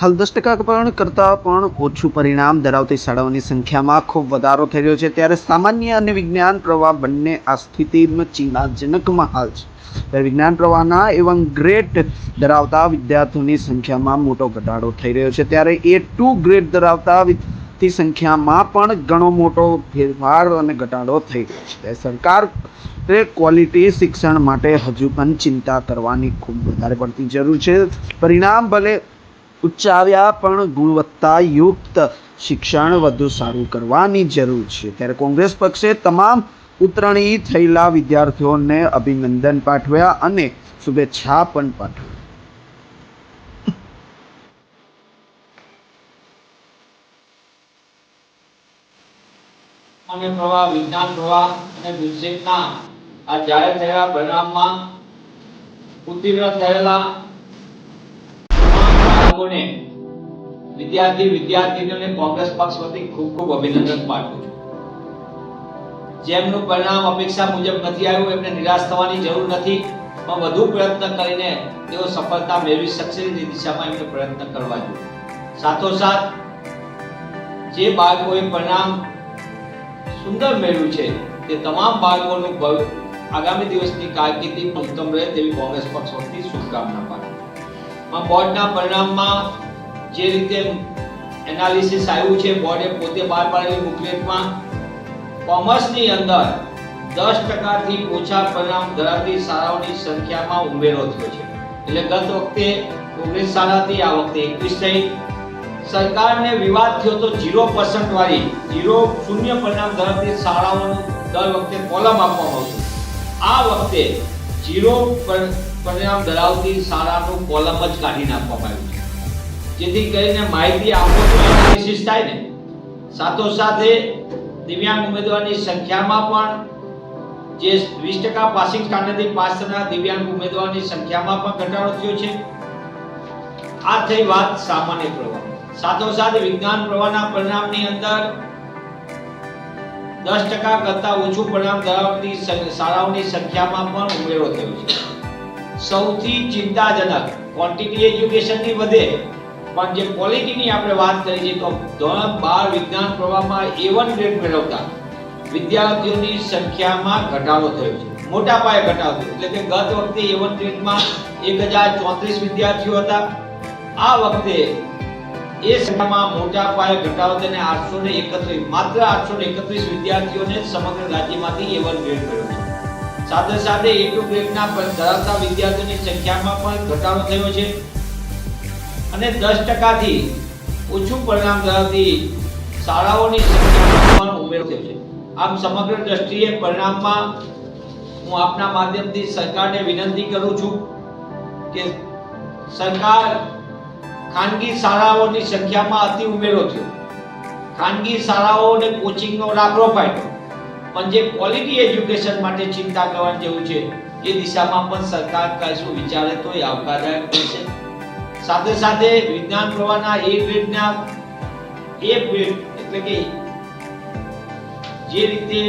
હાલ દસ ટકા પણ કરતાં પણ ઓછું પરિણામ ધરાવતી શાળાઓની સંખ્યામાં ખૂબ વધારો થઈ રહ્યો છે. ત્યારે સામાન્ય અને વિજ્ઞાન પ્રવાહ બંને આ સ્થિતિમાં ચિંતાજનકમાં હાલ છે. ત્યારે વિજ્ઞાન પ્રવાહના એવં ગ્રેડ ધરાવતા વિદ્યાર્થીઓની સંખ્યામાં મોટો ઘટાડો થઈ રહ્યો છે. ત્યારે એ ટુ ગ્રેડ ધરાવતા સંખ્યામાં પણ ઘણો મોટો ફેરફાર અને ઘટાડો થઈ રહ્યો છે. સરકાર ક્વોલિટી શિક્ષણ માટે હજુ પણ ચિંતા કરવાની ખૂબ વધારે પડતી જરૂર છે. પરિણામ ભલે ઉચ્ચ આવ્યા પણ ગુણવત્તાયુક્ત શિક્ષણ વધુ સારું કરવાની જરૂર છે. ત્યારે કોંગ્રેસ પક્ષે તમામ ઉતરણી થયેલા વિદ્યાર્થીઓને અભિનંદન પાઠવ્યા અને શુભેચ્છા પણ પાઠવી. અને પ્રવાહ, વિજ્ઞાન પ્રવાહ અને વિષયના આ જાહેર થયેલા પરિણામમાં ઉત્તીર્ણ થયેલા બાળકોને વિદ્યાર્થી વિદ્યાર્થીઓને કોંગ્રેસ પક્ષ વતી ખૂબ ખૂબ અભિનંદન પાઠવું છું. જેમનું પરિણામ અપેક્ષા મુજબ નથી આવ્યું, એમને નિરાશ થવાની જરૂર નથી, પણ વધુ પ્રયત્ન કરીને તેઓ સફળતા મેળવી શકશે એ દિશામાં એમને પ્રયત્ન કરવા જોઈએ. સાથોસાથ, જે બાળકોએ પરિણામ સુંદર મેળવ્યું છે, તે તમામ બાળકોનું આગામી દિવસની કારકિર્દી ઉત્તમ રહે તેવી કોંગ્રેસ પક્ષ વતી શુભકામના પાઠવું બોર્ડના પરિણામમાં જે રીતે એનાલિસિસ આવ્યું છે, બોર્ડે પોતે બહાર પાડેલી બુકલેટમાં કોમર્સની અંદર દસ ટકાથી ઓછા પરિણામ ધરાવતી શાળાઓની સંખ્યામાં ઉમેરો થયો છે. એટલે ગત વખતે ઓગણીસ શાળાથી આ વખતે એકવીસ થઈ. સરકારને વિવાદ થયો તો ઝીરો પર્સન્ટ વાળી ઝીરો શૂન્ય પરિણામ ધરાવતી શાળાઓનું દર વખતે કોલમ આપવામાં આવતું. આ વખતે ઝીરો પર- પરિણામ ધરાવતી શાળાનું કોલમ જ કાઢી નાખવામાં આવ્યું છે. જેથી કરીને માહિતી આપો તો એનાલિસિસ થાય ને. સાથોસાથે દિવ્યાંગ ઉમેદવારની સંખ્યામાં પણ જે વીસ ટકા પાસિંગ સ્ટાન્ડર્ડથી પાસ થનાર દિવ્યાંગ ઉમેદવારની સંખ્યામાં પણ ઘટાડો થયો છે. આ થઈ વાત સામાન્ય પ્રવાહ. સાથોસાથ વિજ્ઞાન પ્રવાહના પરિણામની અંદર દસ ટકા કરતાં ઓછું પરિણામ ધરાવતી શાળાઓની સંખ્યામાં પણ ઉમેરો થયો છે. સૌથી ચિંતાજનક ક્વોન્ટિટી એજ્યુકેશનની વધે, પણ જે ક્વોલિટીની આપણે વાત કરી છે તો ધોરણ બાર વિજ્ઞાન પ્રવાહમાં એવન ગ્રેડ મેળવતા વિદ્યાર્થીઓની સંખ્યામાં ઘટાડો થયો છે. મોટા પાયે ઘટાડો એટલે કે ગત વખતે A1 ગ્રેડમાં એક હજાર ચોત્રીસ વિદ્યાર્થીઓ હતા. આ વખતે એ સંખ્યામાં મોટા પાયે ઘટાડો થઈને આઠસો ને એકત્રીસ, માત્ર આઠસો ને એકત્રીસ વિદ્યાર્થીઓને સમગ્ર રાજ્યમાંથી એવન ગ્રેડ મળ્યો છે. સાથે સાથે એ ટુ ગ્રેડના ધરાવતા વિદ્યાર્થીઓની સંખ્યામાં પણ ઘટાડો થયો છે. અને દસ ટકાથી ઓછું પરિણામ ધરાવતી શાળાઓની સંખ્યામાં પણ ઉમેરો થયો છે. આમ સમગ્ર દ્રષ્ટિએ પરિણામમાં હું આપના માધ્યમથી સરકારને વિનંતી કરું છું કે સરકાર ખાનગી શાળાઓની સંખ્યામાં અતિ ઉમેરો થયો. ખાનગી શાળાઓને કોચિંગનો રાખલો પાડ્યો પણ જે ક્વોલિટી એજ્યુકેશન માટે ચિંતા કરવા જેવું છે, એ દિશામાં પણ સરકાર કશું વિચારે તો એ આવકારદાયક રહેશે સાથે સાથે વિજ્ઞાન પ્રવાહના એ ગ્રેડના એ એટલે કે જે રીતે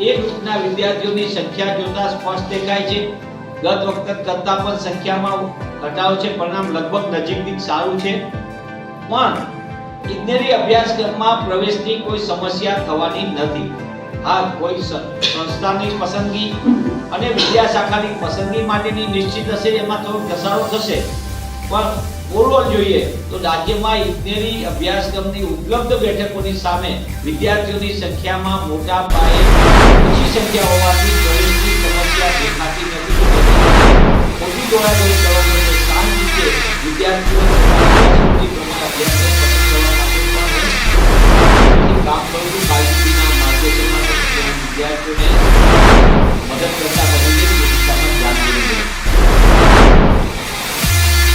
એ ગ્રુપના વિદ્યાર્થીઓની સંખ્યા જોતા સ્પષ્ટ દેખાય છે. ગત વખત કરતા પણ સંખ્યામાં ઘટાડો છે, પરિણામ લગભગ નજીકથી સારું છે. પણ ઇજનેરી અભ્યાસક્રમમાં પ્રવેશની કોઈ સમસ્યા થવાની નથી. હા, કોઈ સંસ્થાની પસંદગી અને વિદ્યાશાખાની પસંદગી માટેની નિશ્ચિત હશે, એમાં થોડો ઘસારો થશે. પણ ઓવરઓલ જોઈએ તો રાજ્યમાં ઇજનેરી અભ્યાસક્રમની ઉપલબ્ધ બેઠકોની સામે વિદ્યાર્થીઓની સંખ્યામાં મોટા પાયે ઓછી સંખ્યા હોવાથી પ્રવેશની સમસ્યા દેખાતી નથી. ખોટી દોડાદોડી કરવા